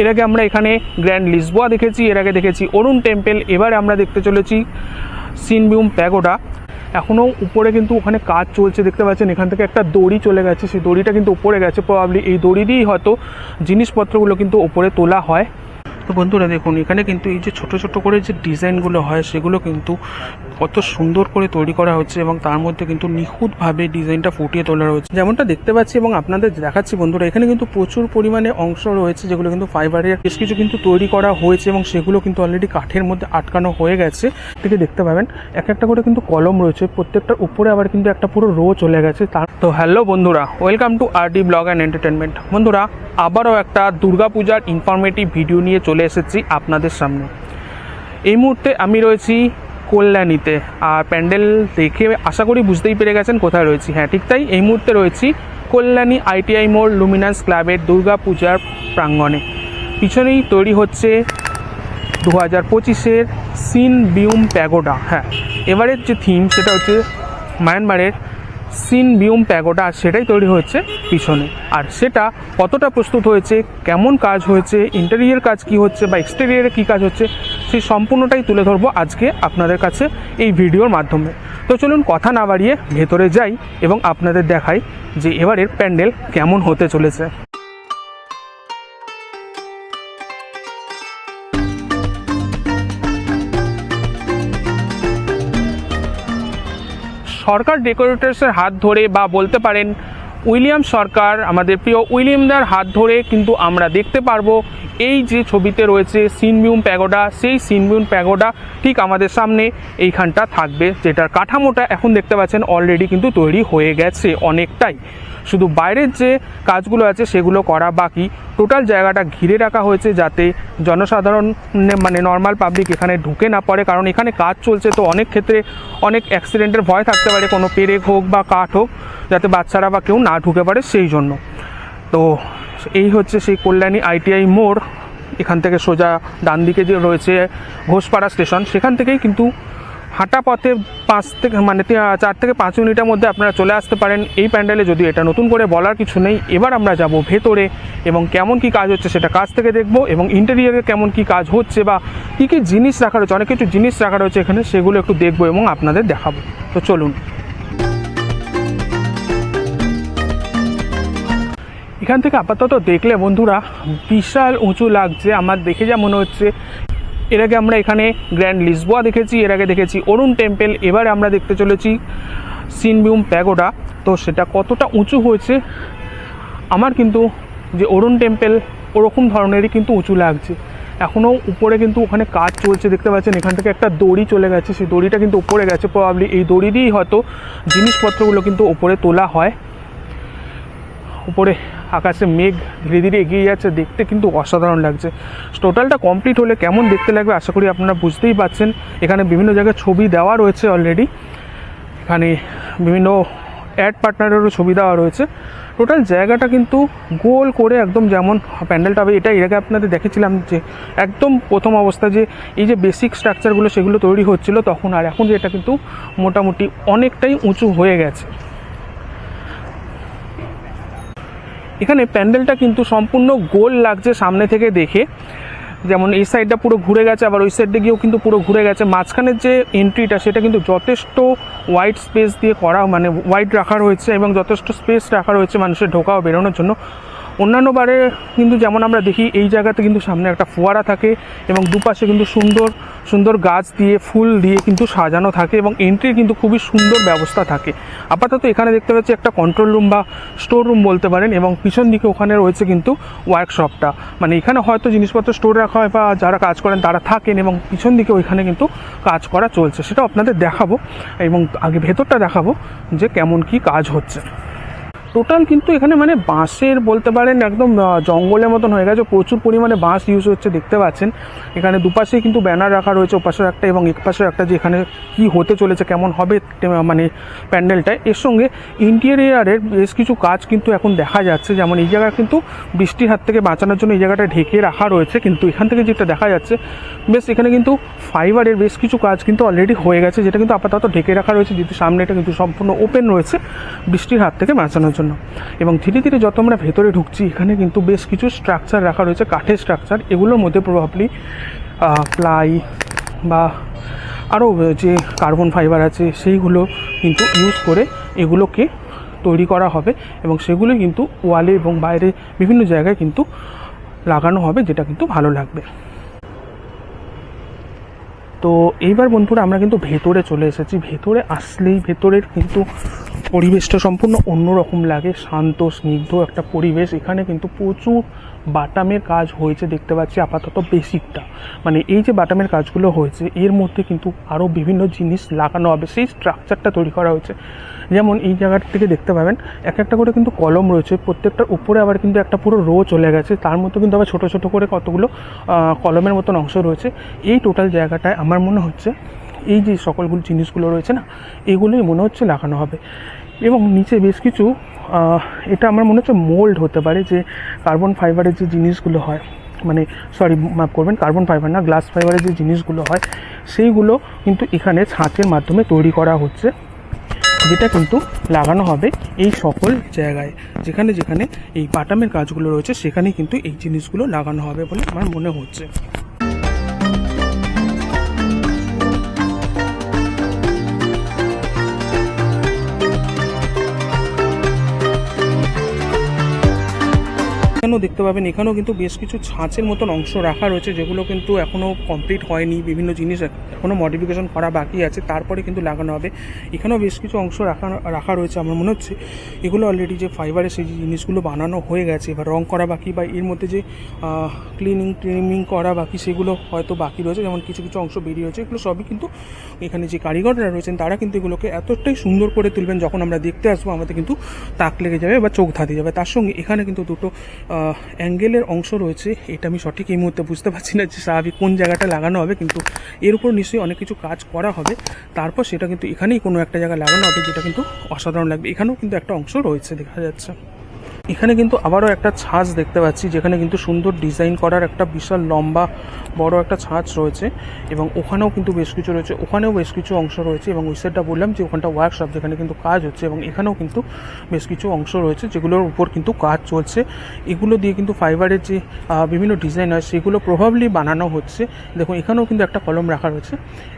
এর আগে আমরা এখানে গ্র্যান্ড লিসবোয়া দেখেছি, এর আগে দেখেছি অরুণ টেম্পেল, এবারে আমরা দেখতে চলেছি সিনবিউম প্যাগোডা। এখনও উপরে কিন্তু ওখানে কাজ চলছে, দেখতে পাচ্ছেন, এখান থেকে একটা দড়ি চলে গেছে, সেই দড়িটা কিন্তু উপরে গেছে প্রবাবলি এই দড়ি দিয়েই হয়তো জিনিসপত্রগুলো কিন্তু ওপরে তোলা হয়। তো বন্ধুরা দেখুন, এখানে কিন্তু এই যে ছোট ছোট করে যে ডিজাইনগুলো হয়, সেগুলো কিন্তু কত সুন্দর করে তৈরি করা হচ্ছে এবং তার মধ্যে কিন্তু নিখুঁতভাবে ডিজাইনটা ফুটিয়ে তোলা হচ্ছে যেমনটা দেখতে পাচ্ছি এবং আপনাদের দেখাচ্ছি বন্ধুরা, এখানে কিন্তু প্রচুর পরিমাণে অংশ রয়েছে যেগুলো কিন্তু ফাইবারের বেশ কিছু কিন্তু তৈরি করা হয়েছে এবং সেগুলো কিন্তু অলরেডি কাঠের মধ্যে আটকানো হয়ে গেছে। থেকে দেখতে পাবেন, এক একটা করে কিন্তু কলম রয়েছে প্রত্যেকটার উপরে আবার কিন্তু একটা পুরো রো চলে গেছে। তার তো হ্যালো বন্ধুরা welcome to R D blog and entertainment বন্ধুরা, আবারও একটা দুর্গাপূজার ইনফরমেটিভ ভিডিও নিয়ে চলে এসেছি আপনাদের সামনে। এই মুহূর্তে আমি রয়েছি কল্যাণীতে। আর প্যান্ডেল দেখে আশা করি বুঝতেই পেরে গেছেন কোথায় রয়েছি। হ্যাঁ ঠিক তাই এই মুহূর্তে রয়েছি কল্যাণী আইটিআই মোড় লুমিনান্স ক্লাবের দুর্গা পূজার প্রাঙ্গণে। পিছনেই তৈরি হচ্ছে দু হাজার পঁচিশের সিন বিউম প্যাগোডা। হ্যাঁ এবারের যে থিম সেটা হচ্ছে মায়ানমারের সিন বিউম প্যাগোডা সেটাই তৈরি হয়েছে পিছনে। আর সেটা কতটা প্রস্তুত হয়েছে, কেমন কাজ হয়েছে ইন্টেরিয়ার কাজ কি হচ্ছে বা এক্সটেরিয়ারে কী কাজ হচ্ছে সেই সম্পূর্ণটাই তুলে ধরবো আজকে আপনাদের কাছে এই ভিডিওর মাধ্যমে। তো চলুন কথা না বাড়িয়ে ভেতরে যাই এবং আপনাদের দেখাই যে এবারের প্যান্ডেল কেমন হতে চলেছে। সরকার ডেকোরেটার্সের হাত ধরে বা বলতে পারেন উইলিয়াম সরকার, আমাদের প্রিয় উইলিয়ামদার হাত ধরে কিন্তু আমরা দেখতে পারব, এই যে ছবিতে রয়েছে সিনবিউম প্যাগোডা, সেই সিনবিউম প্যাগোডা ঠিক আমাদের সামনে এইখানটা থাকবে, যেটার কাঠামোটা এখন দেখতে পাচ্ছেন অলরেডি কিন্তু তৈরি হয়ে গেছে অনেকটাই। শুধু বাইরের যে কাজগুলো আছে সেগুলো করা বাকি, টোটাল জায়গাটা ঘিরে রাখা হয়েছে যাতে জনসাধারণ মানে নর্মাল পাবলিক এখানে ঢুকে না পড়ে, কারণ এখানে কাজ চলছে তো অনেক ক্ষেত্রে অনেক অ্যাক্সিডেন্টের ভয় থাকতে পারে, কোনো পেরেক হোক বা কাঠ হোক। যাতে বাচ্চারা বা কেউ না ঢুকে পারে সেই জন্য। তো এই হচ্ছে সেই কল্যাণী আইটিআই মোড়। এখান থেকে সোজা ডান দিকে যে রয়েছে ঘোষপাড়া স্টেশন, সেখান থেকেই কিন্তু হাঁটা পথে পাঁচ থেকে মানে চার থেকে পাঁচ মিনিটের মধ্যে আপনারা চলে আসতে পারেন এই প্যান্ডেলে। যদি এটা নতুন করে বলার কিছু নেই, এবার আমরা যাব ভেতরে এবং কেমন কি কাজ হচ্ছে সেটা কাজ থেকে দেখব এবং ইন্টেরিয়ারে কেমন কি কাজ হচ্ছে বা কী কী জিনিস রাখা রয়েছে, অনেক কিছু জিনিস রাখা রয়েছে এখানে, সেগুলো একটু দেখব এবং আপনাদের দেখাবো। তো চলুন। এখান থেকে আপাতত দেখলে বন্ধুরা, বিশাল উঁচু লাগছে, আমার দেখে যা মনে হচ্ছে। এর আগে আমরা এখানে গ্র্যান্ড লিসবোয়া দেখেছি, এর আগে দেখেছি অরুণ টেম্পল, এবারে আমরা দেখতে চলেছি সিনবিউম প্যাগোডা তো সেটা কতটা উঁচু হয়েছে, আমার কিন্তু যে অরুণ টেম্পেল ওরকম ধরনেরই কিন্তু উঁচু লাগছে। এখনও উপরে কিন্তু ওখানে কাজ চলছে, দেখতে পাচ্ছেন, এখান থেকে একটা দড়ি চলে গেছে, সেই দড়িটা কিন্তু উপরে গেছে প্রবাবলি এই দড়ি দিয়েই হয়তো জিনিসপত্রগুলো কিন্তু উপরে তোলা হয়। উপরে আকাশে মেঘ ধীরে ধীরে এগিয়ে যাচ্ছে, দেখতে কিন্তু অসাধারণ লাগছে। টোটালটা কমপ্লিট হলে কেমন দেখতে লাগবে আশা করি আপনারা বুঝতেই পাচ্ছেন এখানে বিভিন্ন জায়গায় ছবি দেওয়া রয়েছে অলরেডি এখানে বিভিন্ন অ্যাড পার্টনারেরও ছবি দেওয়া রয়েছে। টোটাল জায়গাটা কিন্তু গোল করে একদম যেমন প্যান্ডেলটা হবে এটা এর আগে আপনাদের দেখেছিলাম যে একদম প্রথম অবস্থা যে এই যে বেসিক স্ট্রাকচারগুলো সেগুলো তৈরি হচ্ছিল, তখন আর এখন যে এটা কিন্তু মোটামুটি অনেকটাই উঁচু হয়ে গেছে। এখানে প্যান্ডেলটা কিন্তু সম্পূর্ণ গোল লাগছে সামনে থেকে দেখে। যেমন এই সাইডটা পুরো ঘুরে গেছে, আবার ওই সাইডে গিয়েও কিন্তু পুরো ঘুরে গেছে। মাঝখানের যে এন্ট্রিটা সেটা কিন্তু যথেষ্ট ওয়াইড স্পেস দিয়ে করা মানে ওয়াইড রাখা রয়েছে এবং যথেষ্ট স্পেস রাখা রয়েছে মানুষের ঢোকা ও বেরোনোর জন্য। অন্যান্য বারে কিন্তু যেমন আমরা দেখি, এই জায়গাতে কিন্তু সামনে একটা ফোয়ারা থাকে এবং দুপাশে কিন্তু সুন্দর সুন্দর গাছ দিয়ে, ফুল দিয়ে কিন্তু সাজানো থাকে এবং এন্ট্রির কিন্তু খুবই সুন্দর ব্যবস্থা থাকে। আপাতত এখানে দেখতে পাচ্ছি একটা কন্ট্রোল রুম বা স্টোর রুম বলতে পারেন এবং পিছন দিকে ওখানে রয়েছে কিন্তু ওয়ার্কশপটা মানে এখানে হয়তো জিনিসপত্র স্টোর রাখা হয় বা যারা কাজ করেন তারা থাকেন এবং পিছন দিকে ওইখানে কিন্তু কাজ করা চলছে। সেটা আপনাদের দেখাবো এবং আগে ভেতরটা দেখাবো যে কেমন কি কাজ হচ্ছে। টোটাল কিন্তু এখানে মানে বাঁশের বলতে পারেন একদম জঙ্গলের মতন হয়ে গেছে। প্রচুর পরিমাণে বাঁশ ইউজ হচ্ছে, দেখতে পাচ্ছেন। এখানে দুপাশে কিন্তু ব্যানার রাখা রয়েছে, ওপাশেও একটা এবং এক পাশেও একটা যে এখানে কি হতে চলেছে, কেমন হবে মানে প্যান্ডেলটা। এর সঙ্গে ইন্টেরিয়ারের বেশ কিছু কাজ কিন্তু এখন দেখা যাচ্ছে। যেমন এই জায়গা কিন্তু বৃষ্টির হাত থেকে বাঁচানোর জন্য এই জায়গাটা ঢেকে রাখা রয়েছে, কিন্তু এখান থেকে যেটা দেখা যাচ্ছে, বেশ এখানে কিন্তু ফাইবারের বেশ কিছু কাজ কিন্তু অলরেডি হয়ে গেছে, যেটা কিন্তু আপাতত ঢেকে রাখা রয়েছে, যেহেতু সামনে এটা কিন্তু সম্পূর্ণ ওপেন রয়েছে, বৃষ্টির হাত থেকে বাঁচানোর জন্য। জন্য। এবং ধীরে ধীরে যত আমরা ভেতরে ঢুকছি, এখানে কিন্তু বেশ কিছু স্ট্রাকচার রাখা রয়েছে, কাঠের স্ট্রাকচার এগুলোর মধ্যে প্রভাবলি প্লাই বা আরও যে কার্বন ফাইবার আছে, সেইগুলো কিন্তু ইউজ করে এগুলোকে তৈরি করা হবে এবং সেগুলো কিন্তু ওয়ালে এবং বাইরে বিভিন্ন জায়গায় কিন্তু লাগানো হবে, যেটা কিন্তু ভালো লাগবে। তো এইবার বন্ধুরা আমরা কিন্তু ভেতরে চলে এসেছি। ভেতরে আসলেই ভেতরের কিন্তু পরিবেশটা সম্পূর্ণ অন্যরকম লাগে, শান্ত, স্নিগ্ধ একটা পরিবেশ। এখানে কিন্তু প্রচুর বাটামের কাজ হয়েছে, দেখতে পাচ্ছি আপাতত বেসিকটা। মানে এই যে বাটামের কাজগুলো হয়েছে, এর মধ্যে কিন্তু আরও বিভিন্ন জিনিস লাগানো হবে। সেই স্ট্রাকচারটা তৈরি করা হয়েছে। যেমন এই জায়গাটা থেকে দেখতে পাবেন, এক একটা করে কিন্তু কলম রয়েছে, প্রত্যেকটার উপরে আবার কিন্তু একটা পুরো রো চলে গেছে। তার মধ্যে কিন্তু আবার ছোটো ছোটো করে কতগুলো কলমের মতন অংশ রয়েছে। এই টোটাল জায়গাটায় আমার মনে হচ্ছে, এই যে সকলগুলো জিনিসগুলো রয়েছে না, এগুলোই মনে হচ্ছে লাগানো হবে। এবং নিচে বেশ কিছু এটা আমার মনে হচ্ছে মোল্ড হতে পারে যে কার্বন ফাইবারের যে জিনিসগুলো হয়। মানে সরি মাফ করবেন কার্বন ফাইবার না গ্লাস ফাইবারের যে জিনিসগুলো হয়, সেইগুলো কিন্তু এখানে ছাঁচের মাধ্যমে তৈরি করা হচ্ছে, যেটা কিন্তু লাগানো হবে এই সকল জায়গায়। যেখানে যেখানে এই বাটামের কাজগুলো রয়েছে সেখানে কিন্তু এই জিনিসগুলো লাগানো হবে বলে আমার মনে হচ্ছে। এখানেও দেখতে পাবেন, এখানেও কিন্তু বেশ কিছু ছাঁচের মতন অংশ রাখা রয়েছে, যেগুলো কিন্তু এখনও কমপ্লিট হয়নি, বিভিন্ন জিনিস এখনও মডিফিকেশন করা বাকি আছে, তারপরে কিন্তু লাগানো হবে। এখানেও বেশ কিছু অংশ রাখা রাখা রয়েছে আমার মনে হচ্ছে। এগুলো অলরেডি যে ফাইবারের সেই জিনিসগুলো বানানো হয়ে গেছে, এবার রং করা বাকি বা এর মধ্যে যে ক্লিনিং ট্রিমিং করা বাকি সেগুলো হয়তো বাকি রয়েছে, যেমন কিছু কিছু অংশ বেরিয়ে রয়েছে, এগুলো সবই কিন্তু এখানে যে কারিগররা রয়েছেন, তারা কিন্তু এগুলোকে এতটাই সুন্দর করে তুলবেন, যখন আমরা দেখতে আসব, আমাদের কিন্তু তাক লেগে যাবে বা চোখ ধাঁধে যাবে। তার সঙ্গে এখানে কিন্তু দুটো অ্যাঙ্গেলের অংশ রয়েছে, এটা আমি সঠিক এই মুহূর্তে বুঝতে পারছি না যে স্বাভাবিক কোন জায়গাটা লাগানো হবে, কিন্তু এর উপর নিশ্চয়ই অনেক কিছু কাজ করা হবে। তারপর সেটা কিন্তু এখানেই কোনো একটা জায়গায় লাগানো হবে, যেটা কিন্তু অসাধারণ লাগবে। এখানেও কিন্তু একটা অংশ রয়েছে, দেখা যাচ্ছে। এখানে কিন্তু আবারও একটা ছাঁচ দেখতে পাচ্ছি, যেখানে কিন্তু সুন্দর ডিজাইন করার একটা বিশাল লম্বা বড় একটা ছাঁচ রয়েছে এবং ওখানেও কিন্তু বেশ কিছু রয়েছে, ওখানেও বেশ কিছু অংশ রয়েছে এবং ওই সাইডটা বললাম যে ওখানটা ওয়ার্কশপ যেখানে কিন্তু কাজ হচ্ছে এবং এখানেও কিন্তু বেশ কিছু অংশ রয়েছে যেগুলোর উপর কিন্তু কাজ চলছে। এগুলো দিয়ে কিন্তু ফাইবারের যে বিভিন্ন ডিজাইন হয় সেগুলো প্রভাবলি বানানো হচ্ছে। দেখুন, এখানেও কিন্তু একটা কলম রাখা রয়েছে।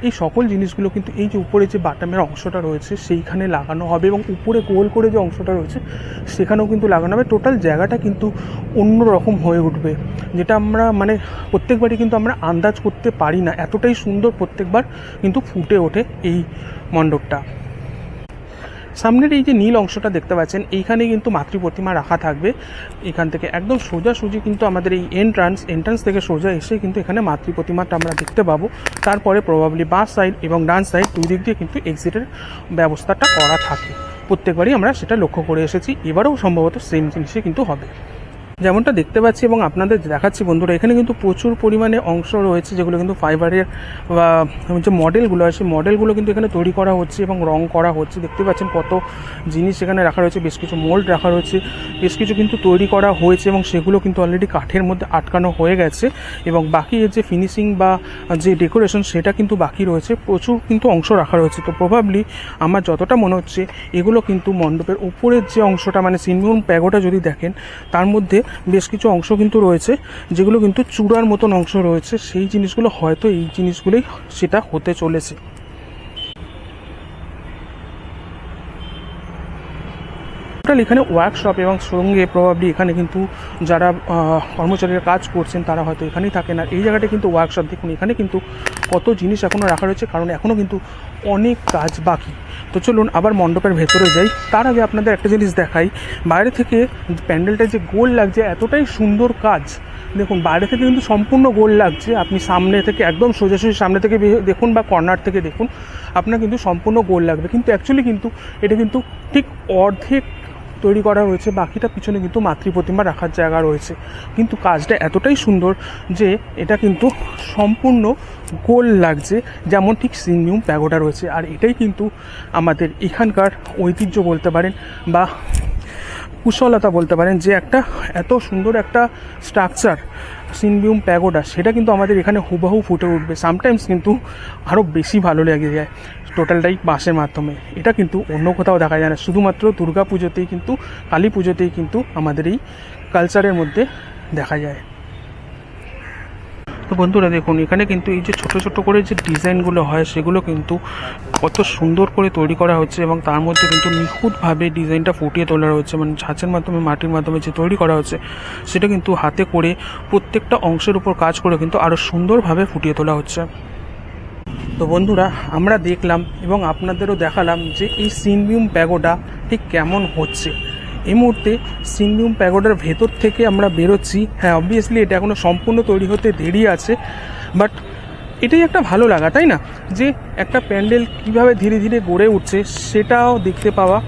এই সকল জিনিসগুলো কিন্তু এই যে উপরে যে বাটামের অংশটা রয়েছে সেইখানে লাগানো হবে এবং উপরে গোল করে যে অংশটা রয়েছে সেখানেও কিন্তু লাগানো হবে। টোটাল জায়গাটা কিন্তু অন্য রকম হয়ে উঠবে। যেটা আমরা মানে প্রত্যেকবারই কিন্তু আমরা আন্দাজ করতে পারি না। এতটাই সুন্দর প্রত্যেকবার কিন্তু ফুটে ওঠে এই মণ্ডপটা। সামনের এই যে নীল অংশটা দেখতে পাচ্ছেন, এইখানে কিন্তু মাতৃ প্রতিমা রাখা থাকবে। এখান থেকে একদম সোজাসুজি কিন্তু আমাদের এই এন্ট্রান্স এন্ট্রান্স থেকে সোজা এসে কিন্তু এখানে মাতৃ প্রতিমাটা আমরা দেখতে পাবো। তারপরে প্রবাবলি বাস সাইড এবং ডান সাইড দুই দিক দিয়ে কিন্তু এক্সিটের ব্যবস্থাটা করা থাকে। প্রত্যেকবারই আমরা সেটা লক্ষ্য করে এসেছি। এবারেও সম্ভবত সেম জিনিসই কিন্তু হবে। যেমনটা দেখতে পাচ্ছি এবং আপনাদের দেখাচ্ছি বন্ধুরা, এখানে কিন্তু প্রচুর পরিমাণে অংশ রয়েছে যেগুলো কিন্তু ফাইবারের বা যে মডেলগুলো আছে মডেলগুলো কিন্তু এখানে তৈরি করা হচ্ছে এবং রং করা হচ্ছে। দেখতে পাচ্ছেন কত জিনিস এখানে রাখা রয়েছে, বেশ কিছু মোল্ড রাখা রয়েছে, বেশ কিছু কিন্তু তৈরি করা হয়েছে এবং সেগুলো কিন্তু অলরেডি কাঠের মধ্যে আটকানো হয়ে গেছে এবং বাকি এর যে ফিনিশিং বা যে ডেকোরেশন সেটা কিন্তু বাকি রয়েছে। প্রচুর কিন্তু অংশ রাখা রয়েছে। তো প্রভাবলি আমার যতটা মনে হচ্ছে, এগুলো কিন্তু মণ্ডপের উপরের যে অংশটা মানে সিনমুন প্যাগোটা যদি দেখেন, তার মধ্যে বেশ কিছু অংশ কিন্তু রয়েছে, যেগুলো কিন্তু চূড়ার মতন অংশ রয়েছে। সেই জিনিসগুলো হয়তো এই জিনিসগুলোই সেটা হতে চলেছে। টোটাল এখানে ওয়ার্কশপ এবং সঙ্গে প্রভাবলি এখানে কিন্তু যারা কর্মচারীরা কাজ করছেন, তারা হয়তো এখানেই থাকেন। আর এই জায়গাটা কিন্তু ওয়ার্কশপ দেখুন, এখানে কিন্তু কত জিনিস এখনও রাখা রয়েছে, কারণ এখনও কিন্তু অনেক কাজ বাকি। তো চলুন, আবার মণ্ডপের ভেতরে যাই। তার আগে আপনাদের একটা জিনিস দেখাই। বাইরে থেকে প্যান্ডেলটা যে গোল লাগছে, এতটাই সুন্দর কাজ। দেখুন, বাইরে থেকে কিন্তু সম্পূর্ণ গোল লাগছে। আপনি সামনে থেকে একদম সোজাসুজি সামনে থেকে দেখুন বা কর্নার থেকে দেখুন, আপনার কিন্তু সম্পূর্ণ গোল লাগবে। কিন্তু অ্যাকচুয়ালি কিন্তু এটা কিন্তু ঠিক অর্ধেক তৈরি করা হয়েছে বাকিটা পিছনে কিন্তু মাতৃ প্রতিমা রাখার জায়গা রয়েছে। কিন্তু কাজটা এতটাই সুন্দর যে এটা কিন্তু সম্পূর্ণ গোল লাগছে, যেমন ঠিক সিংমিউম প্যাগোডা রয়েছে। আর এটাই কিন্তু আমাদের এখানকার ঐতিহ্য বলতে পারেন বা কুশলতা বলতে পারেন যে একটা এত সুন্দর একটা স্ট্রাকচার সিনবিউম প্যাগোডা সেটা কিন্তু আমাদের এখানে হুবাহু ফুটে উঠবে। সামটাইমস কিন্তু আরও বেশি ভালো লেগে যায় টোটালটাই বাসের মাধ্যমে। এটা কিন্তু অন্য কোথাও দেখা যায় না। শুধুমাত্র দুর্গা পুজোতেই কিন্তু কালী পুজোতেই কিন্তু আমাদের এই কালচারের মধ্যে দেখা যায়। তো বন্ধুরা দেখুন, এখানে কিন্তু এই যে ছোট ছোট করে যে ডিজাইনগুলো হয়, সেগুলো কিন্তু কত সুন্দর করে তৈরি করা হচ্ছে এবং তার মধ্যে কিন্তু নিখুঁতভাবে ডিজাইনটা ফুটিয়ে তোলা হচ্ছে। মানে ছাঁচের মাধ্যমে, মাটির মাধ্যমে যে তৈরি করা হচ্ছে, সেটা কিন্তু হাতে করে প্রত্যেকটা অংশের উপর কাজ করে কিন্তু আরও সুন্দরভাবে ফুটিয়ে তোলা হচ্ছে। তো বন্ধুরা, আমরা দেখলাম এবং আপনাদেরও দেখালাম যে এই সিনবিউম প্যাগোডা ঠিক কেমন হচ্ছে। এই মুহূর্তে সিনবিউম প্যাগোডার ভেতর থেকে আমরা বেরোচ্ছি। হ্যাঁ অবভিয়াসলি এটা এখনও সম্পূর্ণ তৈরি হতে দেরি আছে বাট এটাই একটা ভালো লাগা, তাই না? যে একটা প্যান্ডেল কীভাবে ধীরে ধীরে গড়ে উঠছে সেটাও দেখতে পাওয়া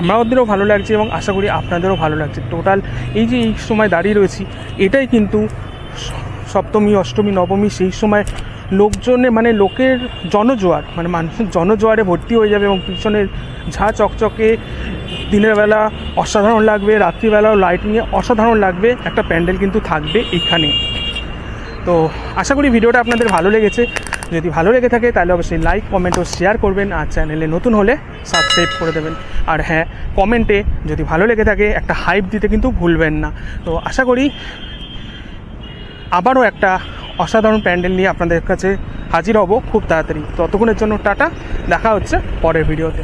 আমাদেরও ভালো লাগছে এবং আশা করি আপনাদেরও ভালো লাগছে। টোটাল এই যে এই সময় দাঁড়িয়ে রয়েছি, এটাই কিন্তু সপ্তমী, অষ্টমী, নবমী সেই সময় লোকজনে মানে লোকের জনজোয়ার মানে মানুষের জনজোয়ারে ভর্তি হয়ে যাবে এবং পিছনের ঝা চকচকে দিনের বেলা অসাধারণ লাগবে, রাত্রিবেলাও লাইটিংয়ে অসাধারণ লাগবে, একটা প্যান্ডেল কিন্তু থাকবে এইখানে তো আশা করি ভিডিওটা আপনাদের ভালো লেগেছে। যদি ভালো লেগে থাকে তাহলে অবশ্যই লাইক কমেন্ট ও শেয়ার করবেন আর চ্যানেলে নতুন হলে সাবস্ক্রাইব করে দেবেন। আর হ্যাঁ কমেন্টে যদি ভালো লেগে থাকে একটা হাইপ দিতে কিন্তু ভুলবেন না। তো আশা করি আবারও একটা অসাধারণ প্যান্ডেল নিয়ে আপনাদের কাছে হাজির হব খুব তাড়াতাড়ি। ততক্ষণের জন্য টাটা, দেখা হচ্ছে পরের ভিডিওতে।